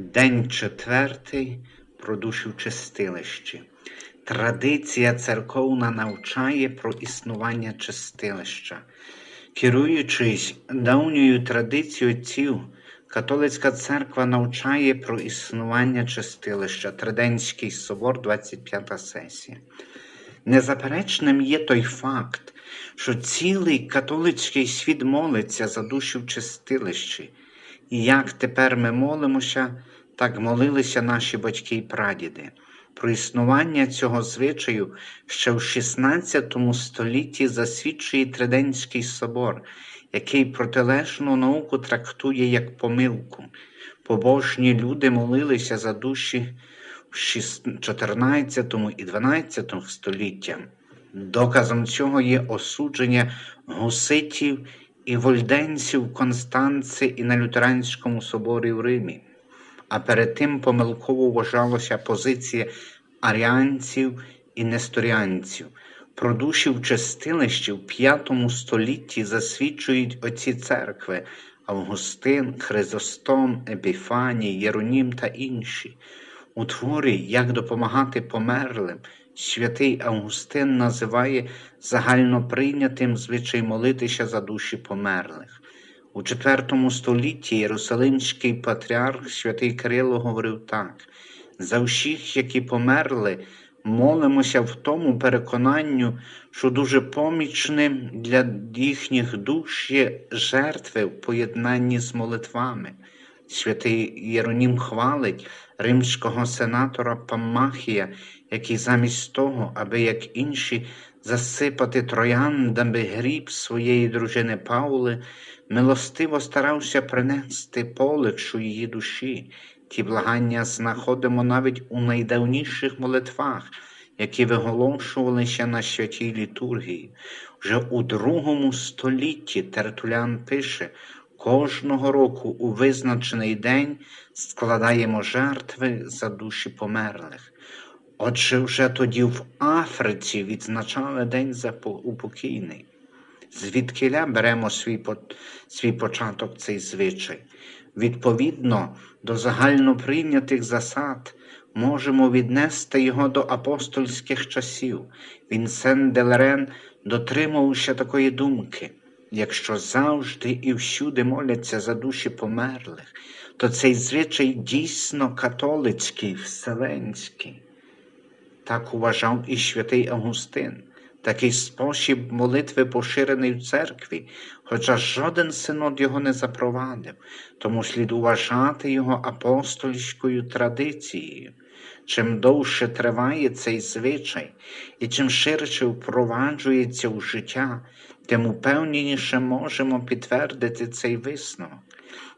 День четвертий про душу чистилищі. Традиція церковна навчає про існування чистилища. Керуючись давньою традицією отців, католицька церква навчає про існування чистилища, Триденський собор, 25 сесія. Незаперечним є той факт, що цілий католицький світ молиться за душу в чистилищі. І як тепер ми молимося, так молилися наші батьки і прадіди. Про існування цього звичаю ще в XVI столітті засвідчує Триденський собор, який протилежну науку трактує як помилку. Побожні люди молилися за душі в 14 і 12 століття. Доказом цього є осудження гуситів і вольденців в Констанці і на Лютеранському соборі в Римі. А перед тим помилково вважалася позиція аріанців і несторіанців. Про душі в чистилищі в V столітті засвідчують оці церкви Августин, Хризостом, Епіфаній, Єронім та інші. У творі Як допомагати померлим святий Августин називає загальноприйнятим звичай молитися за душі померлих. У IV столітті Єрусалимський патріарх святий Кирило говорив так: за всіх, які померли, молимося в тому переконанню, що дуже помічним для їхніх душ є жертви в поєднанні з молитвами. Святий Єронім хвалить римського сенатора Паммахія, який замість того, аби як інші засипати трояндами гріб своєї дружини Паули, милостиво старався принести полегшу її душі. Ті благання знаходимо навіть у найдавніших молитвах, які виголошувалися на святій літургії. Вже у другому столітті Тертулян пише, кожного року у визначений день складаємо жертви за душі померлих. Отже, вже тоді в Африці відзначали День за упокійний. Звідкиля беремо свій свій початок цей звичай. Відповідно до загальноприйнятих засад можемо віднести його до апостольських часів. Вінсен Делерен дотримувався такої думки. Якщо завжди і всюди моляться за душі померлих, то цей звичай дійсно католицький, вселенський. Так вважав і святий Августин. Такий спосіб молитви поширений в церкві, хоча жоден синод його не запровадив, тому слід вважати його апостольською традицією. Чим довше триває цей звичай і чим ширше впроваджується в життя, тим упевненіше можемо підтвердити цей висновок.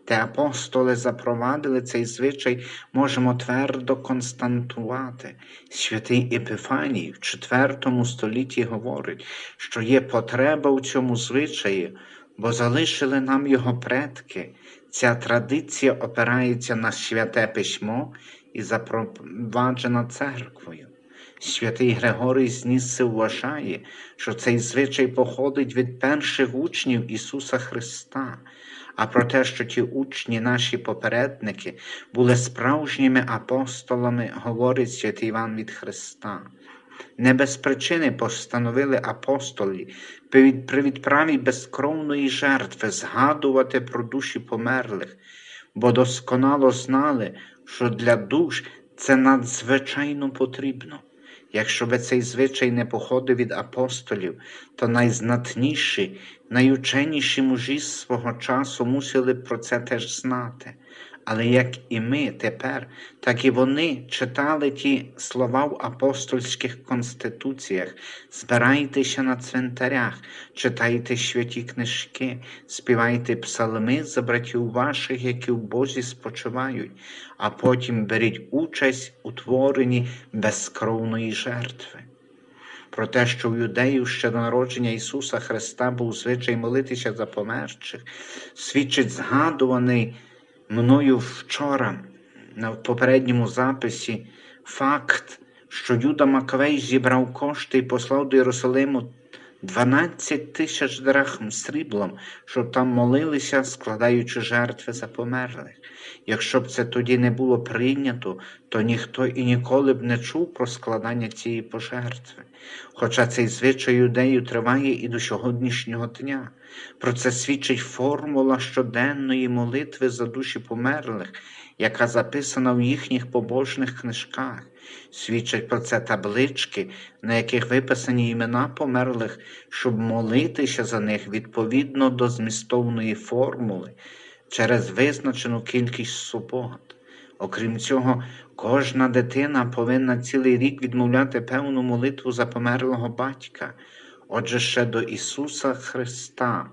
Те апостоли запровадили цей звичай, можемо твердо константувати. Святий Епіфаній в IV столітті говорить, що є потреба в цьому звичаї, бо залишили нам його предки. Ця традиція опирається на святе письмо і запроваджена церквою. Святий Григорій з вважає, що цей звичай походить від перших учнів Ісуса Христа, а про те, що ті учні, наші попередники, були справжніми апостолами, говорить святий Іван від Христа. Не без причини постановили апостолі при відправі безкровної жертви згадувати про душі померлих, бо досконало знали, що для душ це надзвичайно потрібно. Якщо би цей звичай не походив від апостолів, то найзнатніші, найученіші мужі свого часу мусили про це теж знати. Але як і ми тепер, так і вони читали ті слова в апостольських конституціях, збирайтеся на цвинтарях, читайте святі книжки, співайте псалми за братів ваших, які в Бозі спочивають, а потім беріть участь у творенні безкровної жертви. Про те, що в юдеїв ще до народження Ісуса Христа був звичай молитися за померчих, свідчить згадуваний мною вчора на попередньому записі факт, що Юда Макавей зібрав кошти і послав до Єрусалиму 12 тисяч драхм сріблом, щоб там молилися, складаючи жертви за померлих. Якщо б це тоді не було прийнято, то ніхто і ніколи б не чув про складання цієї пожертви. Хоча цей звичай юдею триває і до сьогоднішнього дня. Про це свідчить формула щоденної молитви за душі померлих, яка записана в їхніх побожних книжках. Свідчать про це таблички, на яких виписані імена померлих, щоб молитися за них відповідно до змістовної формули через визначену кількість субот. Окрім цього, кожна дитина повинна цілий рік відмовляти певну молитву за померлого батька. Отже, ще до Ісуса Христа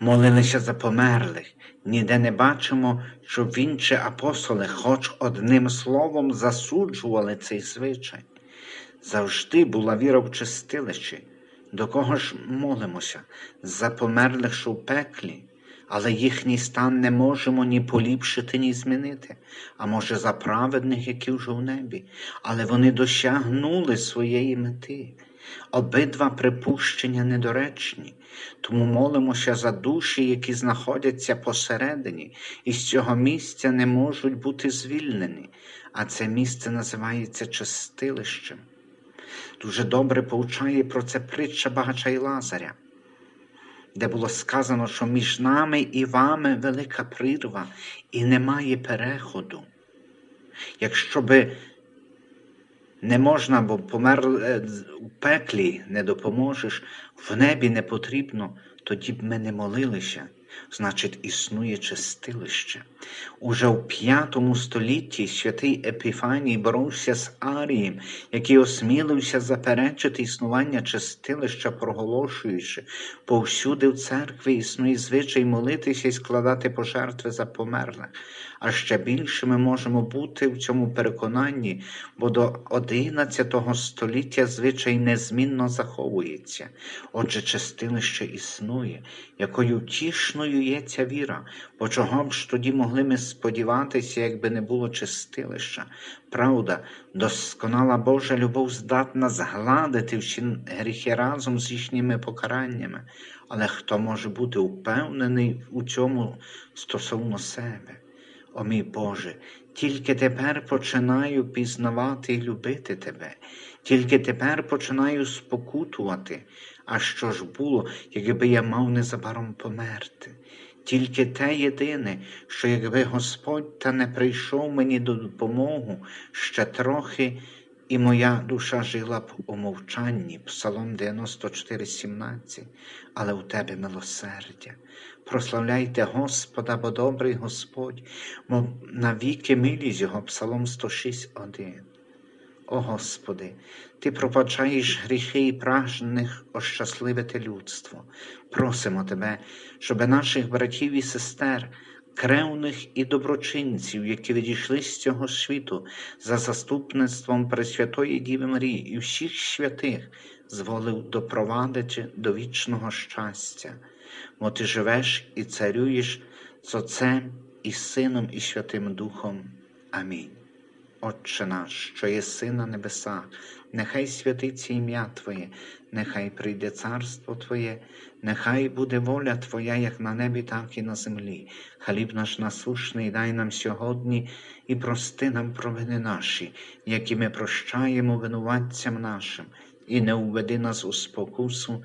молилися за померлих. Ніде не бачимо, щоб він чи апостоли хоч одним словом засуджували цей звичай. Завжди була віра в чистилищі. До кого ж молимося? За померлих, що в пеклі, але їхній стан не можемо ні поліпшити, ні змінити, а може за праведних, які вже в небі, але вони досягнули своєї мети. Обидва припущення недоречні, тому молимося за душі, які знаходяться посередині, і з цього місця не можуть бути звільнені, а це місце називається чистилищем. Дуже добре повчає про це притча багача і Лазаря, де було сказано, що між нами і вами велика прірва і немає переходу. Якщо би не можна, бо помер е, у пеклі не допоможеш, в небі не потрібно, тоді б ми не молилися. Значить, існує чистилище. Уже в п'ятому столітті святий Епіфаній боровся з Арієм, який осмілився заперечити існування чистилища, проголошуючи, повсюди в церкві існує звичай молитися і складати пожертви за померлих. А ще більше ми можемо бути в цьому переконанні, бо до XI століття звичай незмінно заховується. Отже, чистилище існує, якою тішною є ця віра, бо чого б ж тоді могли ми сподіватися, якби не було чистилища? Правда, досконала Божа любов здатна згладити всі гріхи разом з їхніми покараннями, але хто може бути упевнений у цьому стосовно себе? О мій Боже, тільки тепер починаю пізнавати і любити Тебе, тільки тепер починаю спокутувати. А що ж було, якби я мав незабаром померти? Тільки те єдине, що якби Господь та не прийшов мені до допомоги ще трохи, і моя душа жила б у мовчанні, Псалом 94, 17, але у тебе милосердя. Прославляйте Господа, бо добрий Господь, мов навіки милість Його, Псалом 106, 1. О Господи, Ти пробачаєш гріхи і прагнених ощасливити людство. Просимо Тебе, щоб наших братів і сестер, кревних і доброчинців, які відійшли з цього світу за заступництвом Пресвятої Діви Марії і всіх святих, зволив допровадити до вічного щастя. Бо Ти живеш і царюєш з Отцем і Сином, і Святим Духом. Амінь. Отче наш, що єси на небесах, нехай святиться ім'я Твоє, нехай прийде царство Твоє, нехай буде воля Твоя, як на небі, так і на землі. Хліб наш насушний дай нам сьогодні і прости нам провини наші, які ми прощаємо винуватцям нашим, і не уведи нас у спокусу,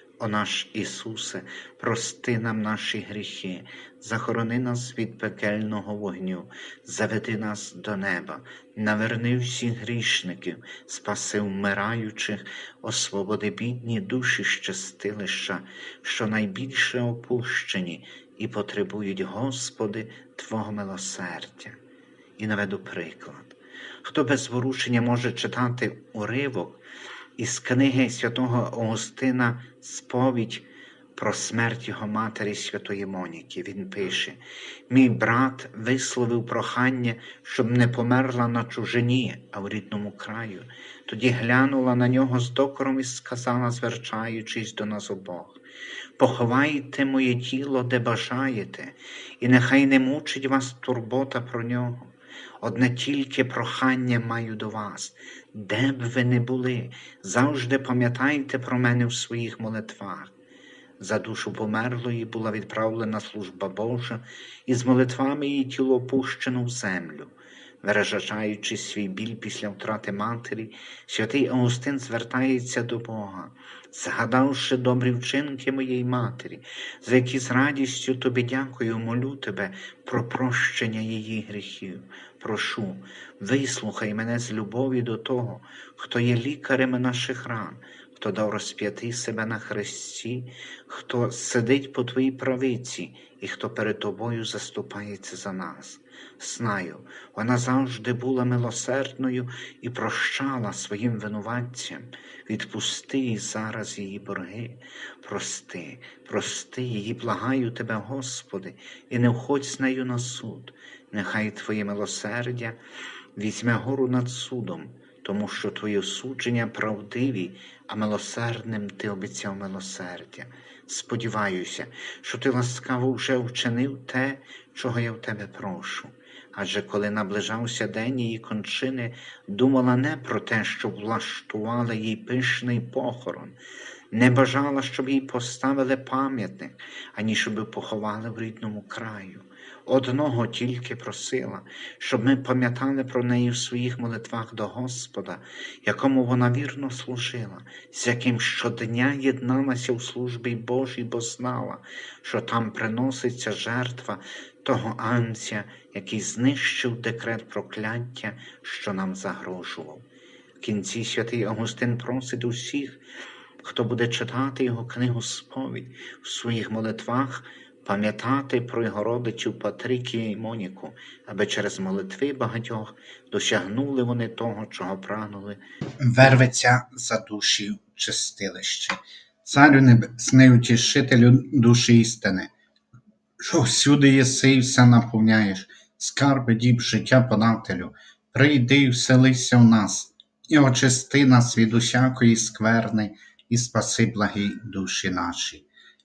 О наш Ісусе, прости нам наші гріхи, захорони нас від пекельного вогню, заведи нас до неба, наверни всіх грішників, спаси вмираючих, освободи бідні душі щастилища, що найбільше опущені і потребують, Господи, Твого милосердя. І наведу приклад. Хто без ворушення може читати уривок із книги святого Августина Сповідь про смерть його матері Святої Моніки. Він пише: Мій брат висловив прохання, щоб не померла на чужині, а в рідному краю. Тоді глянула на нього з докором і сказала, звертаючись до нас обох. Поховайте моє тіло, де бажаєте, і нехай не мучить вас турбота про нього. Одне тільки прохання маю до вас, де б ви не були, завжди пам'ятайте про мене в своїх молитвах. За душу померлої була відправлена служба Божа, і з молитвами її тіло опущено в землю. Виражаючи свій біль після втрати матері, святий Августин звертається до Бога, згадавши добрі вчинки моєї матері, за які з радістю тобі дякую, молю тебе про прощення її гріхів. Прошу, вислухай мене з любові до того, хто є лікарем наших ран, хто дав розп'яти себе на хресті, хто сидить по твоїй правиці і хто перед тобою заступається за нас. Знаю, вона завжди була милосердною і прощала своїм винуватцям. Відпусти зараз її борги. Прости, прости її, благаю тебе, Господи, і не входь з нею на суд. Нехай Твоє милосердя візьме гору над судом, тому що Твої осудження правдиві, а милосердним Ти обіцяв милосердя. Сподіваюся, що ти ласкаво вже вчинив те, чого я в тебе прошу. Адже коли наближався день її кончини, думала не про те, щоб влаштували їй пишний похорон, не бажала, щоб їй поставили пам'ятник, ані щоб поховали в рідному краю. Одного тільки просила, щоб ми пам'ятали про неї в своїх молитвах до Господа, якому вона вірно служила, з яким щодня єдналася в службі Божій, бо знала, що там приноситься жертва того анця, який знищив декрет прокляття, що нам загрожував. В кінці святий Августин просить усіх, хто буде читати його книгу сповідь в своїх молитвах, пам'ятати про його родичів Патрикія і Моніку, аби через молитви багатьох досягнули вони того, чого прагнули. Верветься за душі чистилище. Царю небесний утішителю душі істини, що всюди єси і все наповняєш, скарби діб життя подателю, прийди і вселися в нас, і очисти нас від усякої скверни, і спаси благі душі наші.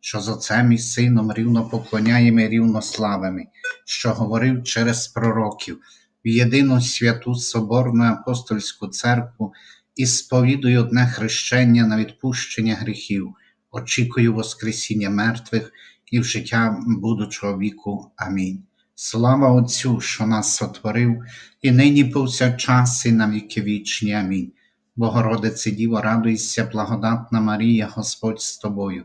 що з Отцем і Сином рівно поклоняємо і рівно славимо, що говорив через пророків, в єдину святу Соборну апостольську церкву і сповідую одне хрещення на відпущення гріхів, очікую Воскресіння мертвих і в життя будучого віку. Амінь. Слава Отцю, що нас сотворив, і нині повсякчас, і на віки вічні. Амінь. Богородице Діво, радуйся, благодатна Марія, Господь з тобою,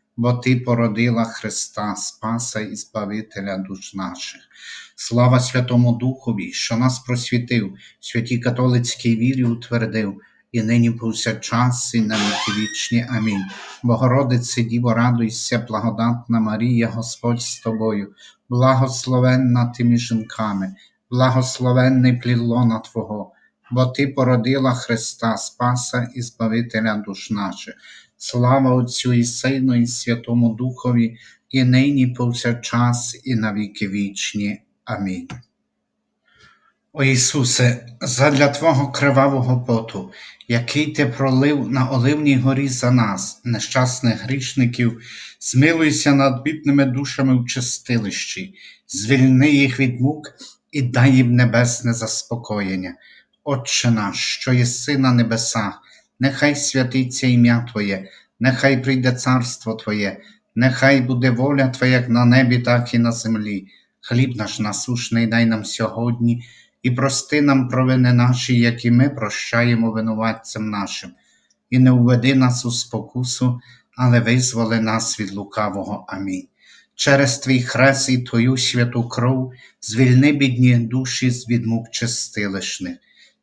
бо Ти породила Христа, Спаса і Збавителя душ наших. Слава Святому Духові, що нас просвітив, святій католицькій вірі утвердив, і нині повсякчас, і на віки вічні. Амінь. Богородице Діво, радуйся, благодатна Марія, Господь з тобою, благословенна ти між жінками, благословенний плідлона Твого, бо Ти породила Христа Спаса і Збавителя душ наших. Слава Отцю і Сину, і Святому Духові, і нині повсякчас, і на віки вічні. Амінь. О Ісусе, задля Твого кривавого поту, який Ти пролив на Оливній горі за нас, нещасних грішників, змилуйся над бідними душами в чистилищі, звільни їх від мук і дай їм небесне заспокоєння. Отче наш, що єси на небесах, нехай святиться ім'я Твоє, нехай прийде царство Твоє, нехай буде воля Твоя як на небі, так і на землі. Хліб наш насушний дай нам сьогодні, і прости нам провини наші, як і ми прощаємо винуватцям нашим, і не введи нас у спокусу, але визволи нас від лукавого. Амінь. Через твій хрест і твою святу кров звільни бідні душі від мук чистилищних.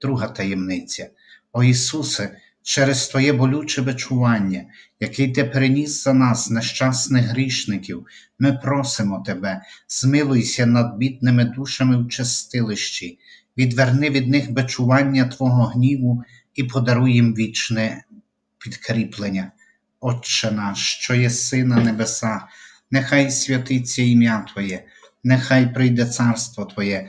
Друга таємниця. О Ісусе, через Твоє болюче бичування, який Ти переніс за нас, нещасних грішників, ми просимо Тебе, змилуйся над бідними душами в чистилищі, відверни від них бичування Твого гніву і подаруй їм вічне підкріплення. Отче наш, що єси на небесах, нехай святиться ім'я Твоє, нехай прийде царство Твоє,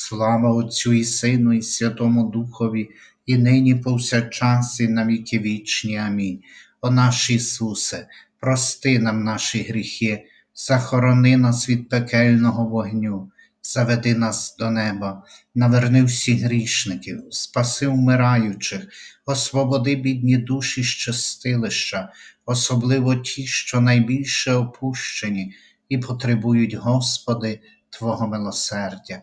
Слава Отцю і Сину, і Святому Духові, і нині повсякчас, і на віки вічні. Амінь. О наш Ісусе, прости нам наші гріхи, захорони нас від пекельного вогню, заведи нас до неба, наверни всіх грішників, спаси вмираючих, освободи бідні душі з чистилища, особливо ті, що найбільше опущені і потребують, Господи, Твого милосердя.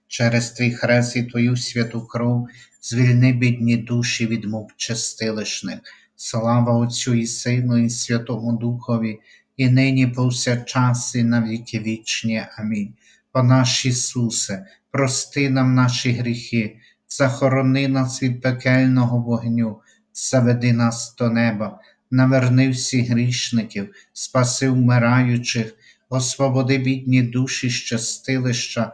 через твій хрест і твою святу кров, звільни бідні душі від мук чистилищних. Слава Отцю і Сину, і Святому Духові, і нині повсякчас, і на віки вічні. Амінь. О наш Ісусе, прости нам наші гріхи, захорони нас від пекельного вогню, заведи нас до неба, наверни всіх грішників, спаси вмираючих, освободи бідні душі з чистилища,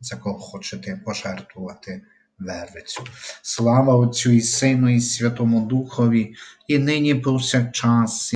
за кого хочете пожертвувати вервицю. Слава Отцю і Сину, і Святому Духові, і нині повсякчас,